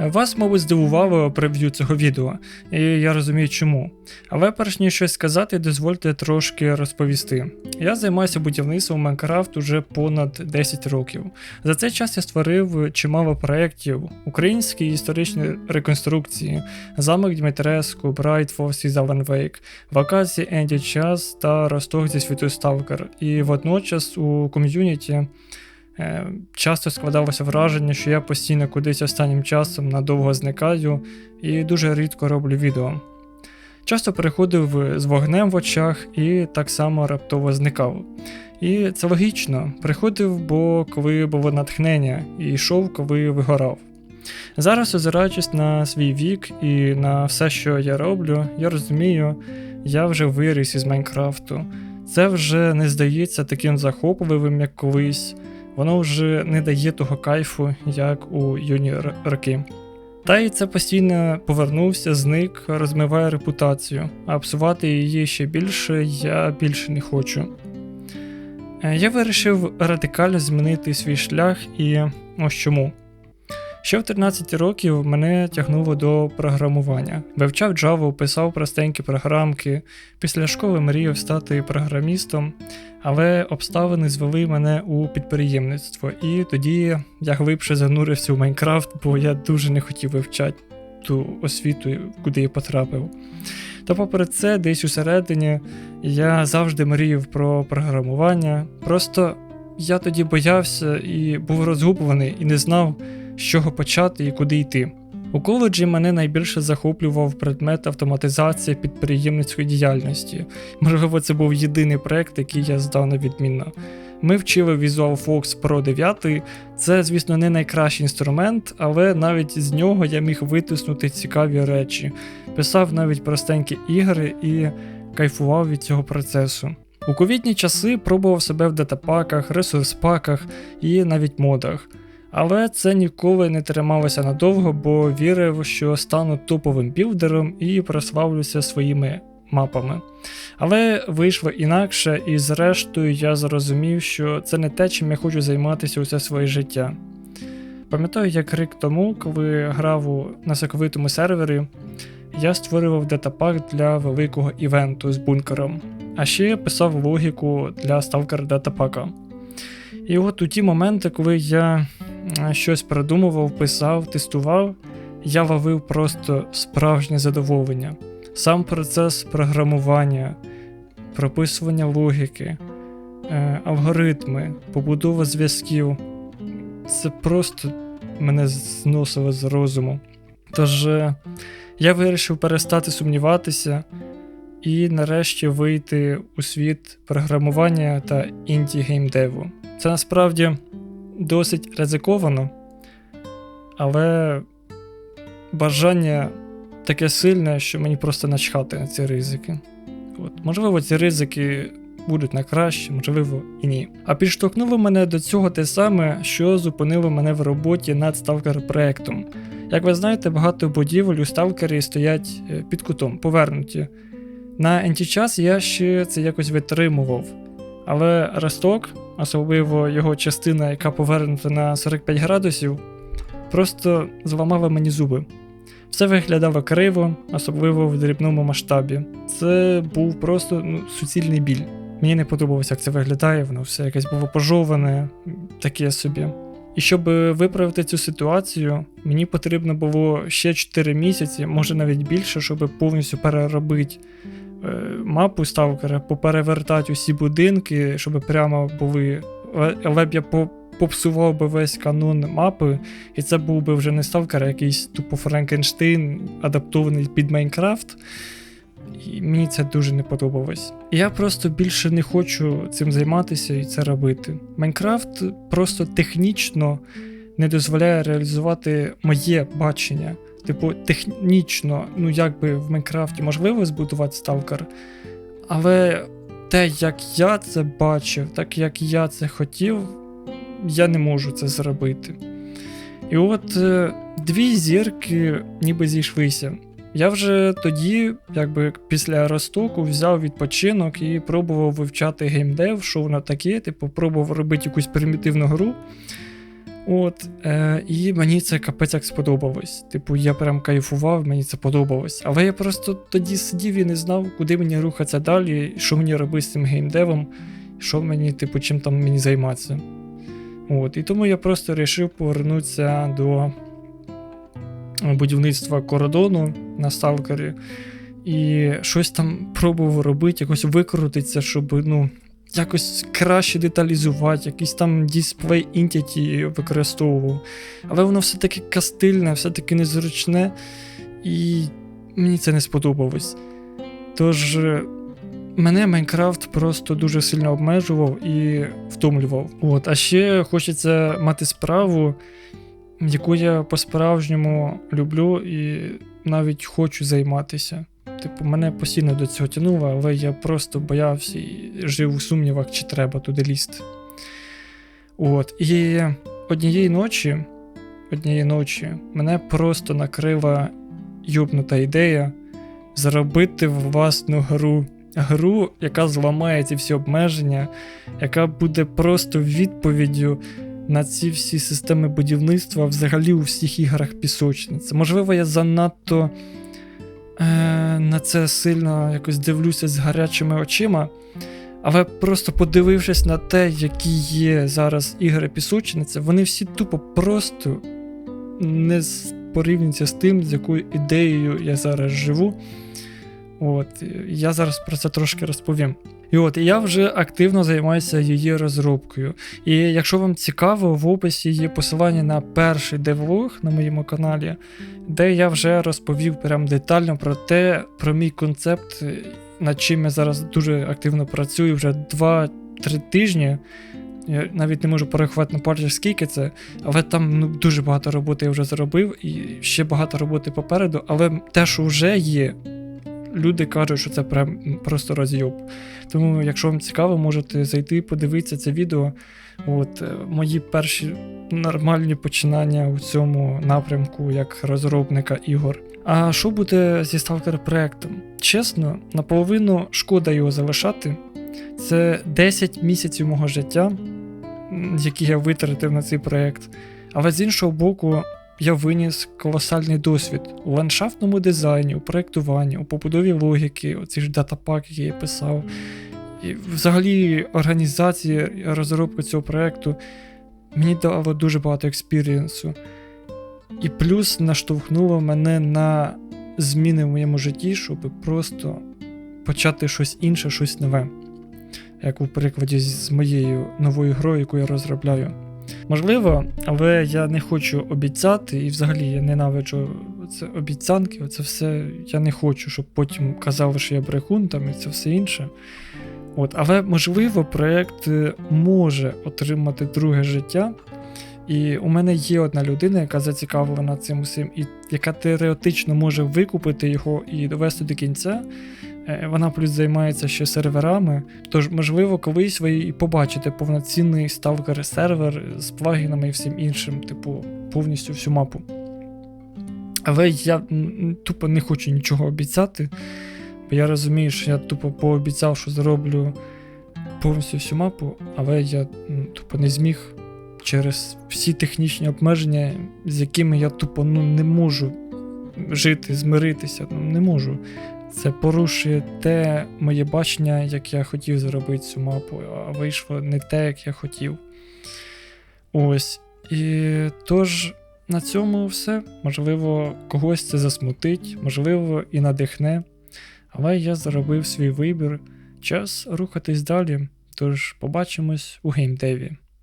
Вас, мабуть, здивувало прев'ю цього відео, і я розумію чому. Але перш ніж щось сказати, дозвольте трошки розповісти. Я займаюся будівництвом Майнкрафт уже понад 10 років. За цей час я створив чимало проєктів, українські історичні реконструкції, замок Дмитреску, Брайт Форс із Alan Wake, вакації Енді Час та Росток зі світу Сталкер. І водночас у ком'юніті. Е, Часто складалося враження, що я постійно кудись останнім часом надовго зникаю і дуже рідко роблю відео. Часто приходив з вогнем в очах і так само раптово зникав. І це логічно, приходив, бо коли було натхнення, і йшов, коли вигорав. Зараз, озираючись на свій вік і на все, що я роблю, я розумію, я вже виріс із Майнкрафту. Це вже не здається таким захопливим, як колись воно вже не дає того кайфу, як у юні роки. Та й це постійно повернувся, зник, розмиває репутацію, а псувати її ще більше я більше не хочу. Е, Я вирішив радикально змінити свій шлях і ось чому. Ще в 13 років мене тягнуло до програмування. Вивчав Java, писав простенькі програмки. Після школи мріяв стати програмістом, але обставини звели мене у підприємництво, і тоді я глибше занурився у Майнкрафт, бо я дуже не хотів вивчати ту освіту, куди я потрапив. Та попри це, десь усередині я завжди мріяв про програмування. Просто я тоді боявся і був розгублений і не знав, з чого почати і куди йти. У коледжі мене найбільше захоплював предмет автоматизація підприємницької діяльності. Можливо, це був єдиний проект, який я здав на відмінно. Ми вчили VisualFox Pro 9. Це, звісно, не найкращий інструмент, але навіть з нього я міг витиснути цікаві речі. Писав навіть простенькі ігри і кайфував від цього процесу. У ковідні часи пробував себе в датапаках, ресурс-паках і навіть модах. Але це ніколи не трималося надовго, бо вірив, що стану топовим білдером і прославлюся своїми мапами. Але вийшло інакше, і зрештою я зрозумів, що це не те, чим я хочу займатися усе своє життя. Пам'ятаю, як рік тому, коли грав у на соковитому сервері, я створював датапак для великого івенту з бункером, а ще писав логіку для сталкер датапака. І от у ті моменти, коли я щось придумував, писав, тестував, я ловив просто справжнє задоволення. Сам процес програмування, прописування логіки, е, алгоритми, побудова зв'язків це просто мене зносило з розуму. Тож е, я вирішив перестати сумніватися і нарешті вийти у світ програмування та інді-геймдеву. Це насправді досить ризиковано, але бажання таке сильне, що мені просто начхати на ці ризики. От, можливо, ці ризики будуть на краще, можливо, і ні. А підштовхнуло мене до цього те саме, що зупинило мене в роботі над сталкер проектом. Як ви знаєте, багато будівель у сталкері стоять е, під кутом, повернуті. На античас я ще це якось витримував. Але росток, особливо його частина, яка повернута на 45 градусів, просто зламала мені зуби. Все виглядало криво, особливо в дрібному масштабі. Це був просто ну, суцільний біль. Мені не подобалося, як це виглядає, воно все якесь було пожоване, таке собі. І щоб виправити цю ситуацію, мені потрібно було ще 4 місяці, може навіть більше, щоб повністю переробити мапу сталкера, поперевертати усі будинки, щоб прямо були. Але- б я попсував би весь канон мапи, і це був би вже не сталкер, а якийсь тупо Франкенштейн, адаптований під Майнкрафт. І мені це дуже не подобалось. Я просто більше не хочу цим займатися і це робити. Майнкрафт просто технічно не дозволяє реалізувати моє бачення. Типу, технічно, ну якби в Майнкрафті можливо збудувати сталкер, але те, як я це бачив, так як я це хотів, я не можу це зробити. І от е, дві зірки ніби зійшлися. Я вже тоді, якби після Ростоку, взяв відпочинок і пробував вивчати геймдев, що воно таке, типу, пробував робити якусь примітивну гру. От, е, і мені це капець як сподобалось. Типу, я прям кайфував, мені це подобалось. Але я просто тоді сидів і не знав, куди мені рухатися далі, що мені робити з цим геймдевом, що мені, типу, чим там мені займатися. От, і тому я просто вирішив повернутися до будівництва кордону на сталкері. І щось там пробував робити, якось викрутитися, щоб ну, якось краще деталізувати, якийсь там дисплей Entity використовував. Але воно все-таки кастильне, все-таки незручне, і мені це не сподобалось. Тож, е, мене Майнкрафт просто дуже сильно обмежував і втомлював. От, а ще хочеться мати справу, яку я по-справжньому люблю і навіть хочу займатися. Типу, мене постійно до цього тянуло, але я просто боявся і жив у сумнівах, чи треба туди лізти. От. І однієї ночі, однієї ночі мене просто накрила юбнута ідея зробити власну гру. Гру, яка зламає ці всі обмеження, яка буде просто відповіддю на ці всі системи будівництва взагалі у всіх іграх пісочниці. Можливо, я занадто е, на це сильно якось дивлюся з гарячими очима. Але просто подивившись на те, які є зараз ігри пісочниця, вони всі тупо просто не порівнюються з тим, з якою ідеєю я зараз живу. От, Я зараз про це трошки розповім. І от я вже активно займаюся її розробкою. І якщо вам цікаво, в описі є посилання на перший девлог на моєму каналі, де я вже розповів прям детально про те, про мій концепт, над чим я зараз дуже активно працюю вже 2-3 тижні. Я навіть не можу порахувати на пальцях, скільки це, але там ну, дуже багато роботи я вже зробив, і ще багато роботи попереду. Але те, що вже є, люди кажуть, що це прям просто розйоб. Тому, якщо вам цікаво, можете зайти, подивитися це відео. От е, Мої перші нормальні починання у цьому напрямку як розробника ігор. А що буде зі сталкер проектом? Чесно, наполовину шкода його залишати. Це 10 місяців мого життя, які я витратив на цей проект. Але з іншого боку, я виніс колосальний досвід у ландшафтному дизайні, у проєктуванні, у побудові логіки, оці ж датапак, які я писав. І взагалі організації розробки цього проєкту мені дало дуже багато експірієнсу. І плюс наштовхнуло мене на зміни в моєму житті, щоб просто почати щось інше, щось нове. Як у прикладі з моєю новою грою, яку я розробляю. Можливо, але я не хочу обіцяти, і взагалі я ненавиджу це обіцянки. Оце все я не хочу, щоб потім казали, що я брехун там і це все інше. От, Але можливо, проєкт може отримати друге життя. І у мене є одна людина, яка зацікавлена цим усім, і яка теоретично може викупити його і довести до кінця. Е, вона плюс займається ще серверами. Тож, можливо, колись ви і побачите повноцінний сталкер сервер з плагінами і всім іншим, типу, повністю всю мапу. Але я тупо не хочу нічого обіцяти, бо я розумію, що я тупо пообіцяв, що зроблю повністю всю мапу, але я тупо не зміг через всі технічні обмеження, з якими я тупо ну, не можу жити, змиритися, ну, не можу. Це порушує те моє бачення, як я хотів зробити цю мапу, а вийшло не те, як я хотів. Ось. І тож, на цьому все. Можливо, когось це засмутить, можливо, і надихне. Але я зробив свій вибір. Час рухатись далі. Тож побачимось у геймдеві.